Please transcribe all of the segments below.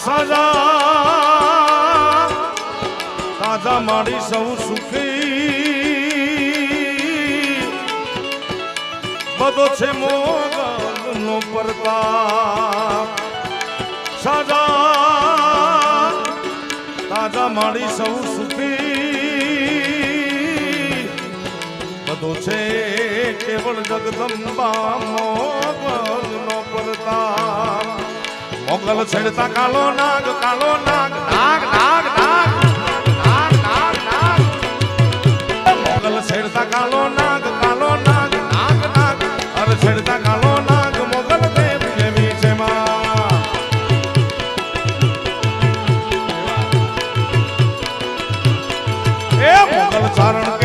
સાજા તાજા માડી સૌ સુખી. બધો છે મોગનો પરતા સાજા તાજા માડી સૌ સુખી. બધો છે કેવળ જગદંબા મોગનો પરતા મોગલ છેડતા કાલો નાગ કાલો નાગ નાગ નાગ નાગ નાગ નાગ નાગ. મોગલ છેડતા કાલો નાગ કાલો નાગ નાગ નાગ. અરે છેડતા કાલો નાગ, મોગલ દેવ જેવી છે માં. એ મોગલ ચારણ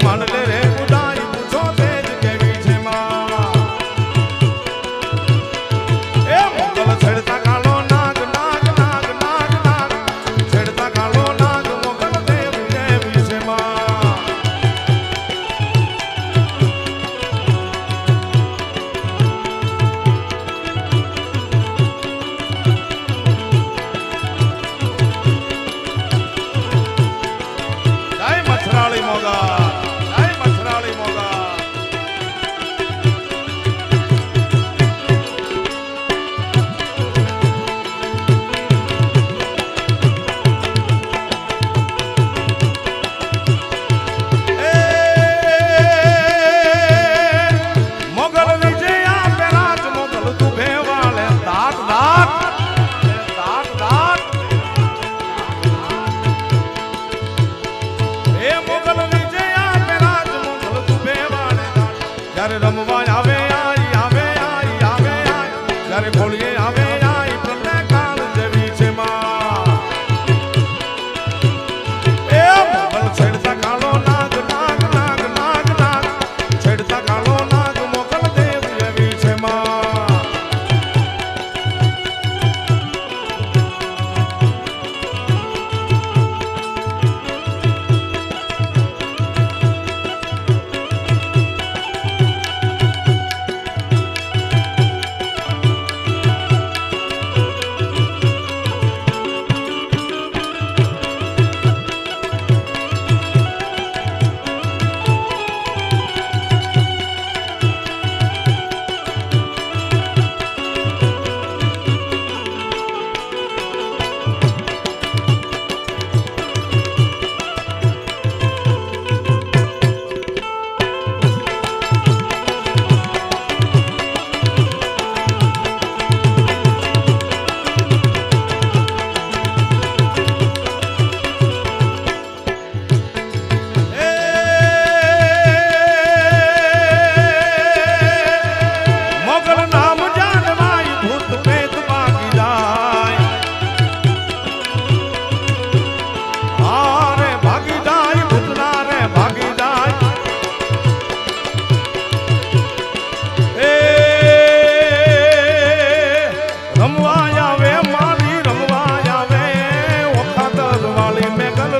மனதில் ત્યારે ખોલીએ આવે